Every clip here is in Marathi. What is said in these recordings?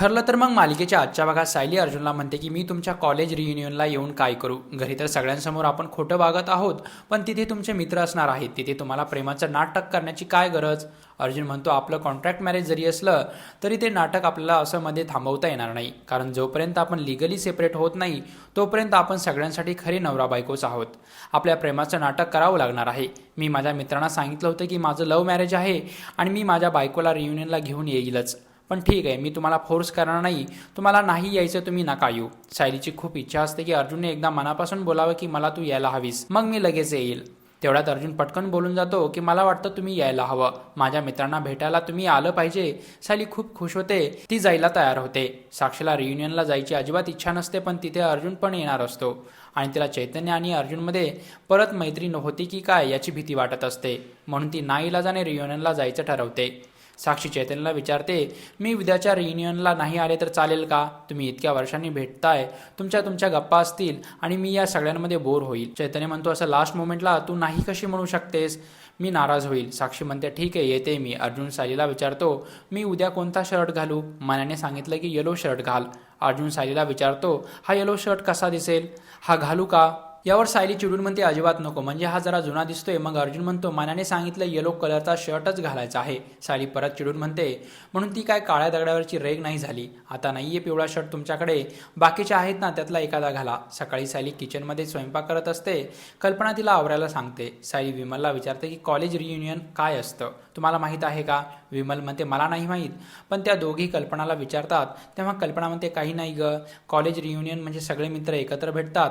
ठरलं तर मग मालिकेच्या आजच्या भागात सायली अर्जुनला म्हणते की मी तुमच्या कॉलेज रियुनियनला येऊन काय करू? घरी तर सगळ्यांसमोर आपण खोटं वागत आहोत पण तिथे तुमचे मित्र असणार आहेत. तिथे तुम्हाला प्रेमाचं नाटक करण्याची काय गरज? अर्जुन म्हणतो आपलं कॉन्ट्रॅक्ट मॅरेज जरी असलं तरी ते नाटक आपल्याला असं मध्ये थांबवता येणार नाही. कारण जोपर्यंत आपण लिगली सेपरेट होत नाही तोपर्यंत आपण सगळ्यांसाठी खरे नवरा बायकोच आहोत. आपल्या प्रेमाचं नाटक करावं लागणार आहे. मी माझ्या मित्रांना सांगितलं होतं की माझं लव्ह मॅरेज आहे आणि मी माझ्या बायकोला रियुनियनला घेऊन येईलच. पण ठीक आहे मी तुम्हाला फोर्स करणार नाही. तुम्हाला नाही यायचं तुम्ही नका येऊ. सायलीची खूप इच्छा असते की अर्जुनने एकदा मनापासून बोलावं की मला तू यायला हवीस. मग मी लगेच येईल. तेवढ्यात अर्जुन पटकन बोलून जातो की मला वाटतं तुम्ही यायला हवं. माझ्या मित्रांना भेटायला तुम्ही आलं पाहिजे. सायली खूप खुश होते. ती जायला तयार होते. साक्षीला रियुनियनला जायची अजिबात इच्छा नसते पण तिथे अर्जुन पण येणार असतो. आणि तिला चैतन्य आणि अर्जुनमध्ये परत मैत्री नव्हती की काय याची भीती वाटत असते. म्हणून ती नाईलाजाने रियुनियनला जायचं ठरवते. साक्षी चैतन्यला विचारते मी उद्याच्या रियुनियनला नाही आले तर चालेल का? तुम्ही इतक्या वर्षांनी भेटताय. तुमच्या तुमच्या गप्पा असतील आणि मी या सगळ्यांमध्ये बोर होईल. चैतन्य म्हणतो असं लास्ट मोमेंटला तू नाही कशी म्हणू शकतेस? मी नाराज होईल. साक्षी म्हणते ठीक आहे येते मी. अर्जुन सायलीला विचारतो मी उद्या कोणता शर्ट घालू? मनाने सांगितलं की येलो शर्ट घाल. अर्जुन सायलीला विचारतो हा येलो शर्ट कसा दिसेल? हा घालू का? यावर सायली चिडून म्हणते अजिबात नको. म्हणजे हा जरा जुना दिसतोय. मग अर्जुन म्हणतो मनाने सांगितलं येलो कलरचा शर्टच घालायचा आहे. सायली परत चिडून म्हणते म्हणून ती काय काळ्या दगडावरची रेग नाही झाली. आता नाहीये पिवळा शर्ट तुमच्याकडे. बाकीचे आहेत ना त्यातला एखादा घाला. सकाळी सायली किचनमध्ये स्वयंपाक करत असते. कल्पना तिला आवरायला सांगते. सायली विमलला विचारते की कॉलेज रियुनियन काय असतं? तुम्हाला माहीत आहे का? विमल म्हणते मला नाही माहीत. पण त्या दोघी कल्पनाला विचारतात. तेव्हा कल्पना म्हणते काही नाही ग. कॉलेज रियुनियन म्हणजे सगळे मित्र एकत्र भेटतात.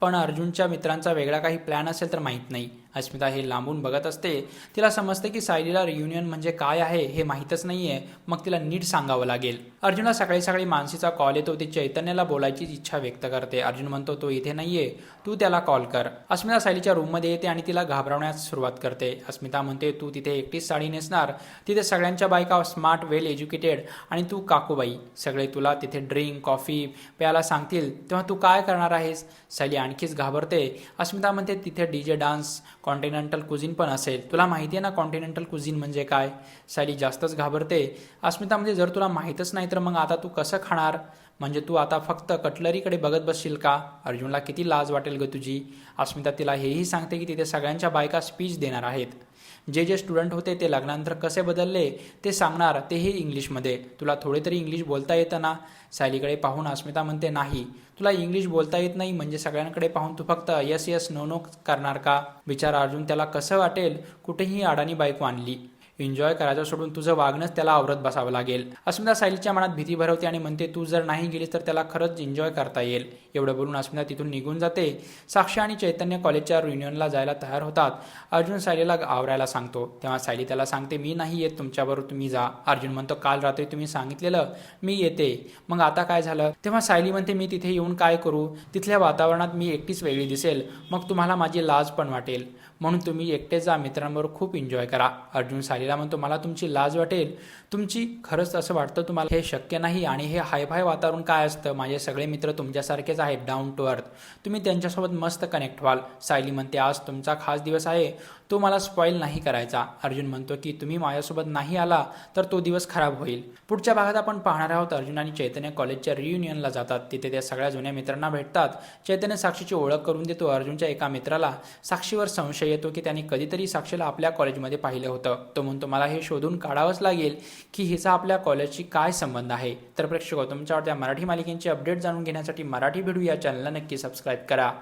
पण अर्जुनच्या मित्रांचा वेगळा काही प्लॅन असेल तर माहीत नाही. अस्मिता हे लांबून बघत असते. तिला समजते की सायलीला रियुनियन म्हणजे काय आहे हे माहीतच नाहीये. मग तिला नीट सांगावं लागेल. अर्जुनला सकाळी सकाळी मानसीचा कॉल येतो. ती चैतन्याला बोलायची इच्छा व्यक्त करते. अर्जुन म्हणतो तो इथे नाहीये. तू त्याला कॉल कर. अस्मिता सायलीच्या रूममध्ये येते आणि तिला घाबरवण्यास सुरुवात करते. अस्मिता म्हणते तू तिथे एकटीच साडी नेसणार. तिथे सगळ्यांच्या बायका स्मार्ट वेल एज्युकेटेड आणि तू काकूबाई. सगळे तुला तिथे ड्रिंक कॉफी प्यायला सांगतील. तेव्हा तू काय करणार आहेस? सायली आणखीच घाबरते. अस्मिता म्हणते तिथे डीजे डान्स कॉन्टिनेंटल कुझिन पण असेल. तुला माहिती आहे ना कॉन्टिनेंटल कुझिन म्हणजे काय? सायली जास्तच घाबरते. अस्मिता म्हणजे जर तुला माहीतच नाही तर मग आता तू कसं खाणार? म्हणजे तू आता फक्त कटलरीकडे बघत बसशील का? अर्जुनला किती लाज वाटेल ग तुझी. अस्मिता तिला हेही सांगते की तिथे सगळ्यांच्या बायका स्पीच देणार आहेत. जे जे स्टुडंट होते ते लग्नानंतर कसे बदलले ते सांगणार तेही इंग्लिशमध्ये. तुला थोडे तरी इंग्लिश बोलता येतं ना? सायलीकडे पाहून अस्मिता म्हणते नाही. तुला इंग्लिश बोलता येत नाही म्हणजे सगळ्यांकडे पाहून तू फक्त यस यस नो नो करणार का? विचार अर्जुन त्याला कसं वाटेल? कुठेही अडाणी बायको आणली. एन्जॉय करायचं सोडून तुझं वागणंच त्याला आवरत बसावं लागेल. अस्मिता सायलीच्या मनात भीती भरवते आणि म्हणते तू जर नाही गेलीस तर त्याला खरंच एन्जॉय करता येईल. एवढं बोलून अस्मिता तिथून निघून जाते. साक्षी आणि चैतन्य कॉलेजच्या रियुनियनला जायला तयार होतात. अर्जुन सायलीला आवरायला सांगतो. तेव्हा सायली त्याला सांगते मी नाही येत तुमच्याबरोबर तुम्ही जा. अर्जुन म्हणतो काल रात्री तुम्ही सांगितलेलं मी येते. मग आता काय झालं? तेव्हा सायली म्हणते मी तिथे येऊन काय करू? तिथल्या वातावरणात मी एकटीच वेगळी दिसेल. मग तुम्हाला माझी लाज पण वाटेल. म्हणून तुम्ही एकटे जा मित्रांबरोबर खूप एन्जॉय करा. अर्जुन सायली आलेला म्हणतो मला तुमची लाज वाटेल. तुमची खरंच असं वाटतं तुम्हाला हे शक्य नाही आणि हे हायफाय वातावरण काय असतं? माझे सगळे मित्र तुमच्यासारखेच आहेत डाऊन टू अर्थ तुम्ही त्यांच्यासोबत मस्त कनेक्ट व्हाल. सायली म्हणते आज तुमचा खास दिवस आहे. तो मला स्पॉईल नाही करायचा. अर्जुन म्हणतो की तुम्ही माझ्यासोबत नाही आला तर तो दिवस खराब होईल. पुढच्या भागात आपण पाहणार आहोत अर्जुन आणि चैतन्य कॉलेजच्या रियुनियनला जातात. तिथे त्या सगळ्या जुन्या मित्रांना भेटतात. चैतन्य साक्षीची ओळख करून देतो अर्जुनच्या एका मित्राला. साक्षीवर संशय येतो की त्यांनी कधीतरी साक्षीला आपल्या कॉलेजमध्ये पाहिलं होतं. तो म्हणतो मला हे शोधून काढावंच लागेल की हिचा आपल्या कॉलेजशी काय संबंध आहे. तर प्रेक्षक तुमच्यावर त्या मराठी मालिकेंची अपडेट जाणून घेण्यासाठी मराठी व्हिडिओ या चॅनलला नक्की सबस्क्राईब करा.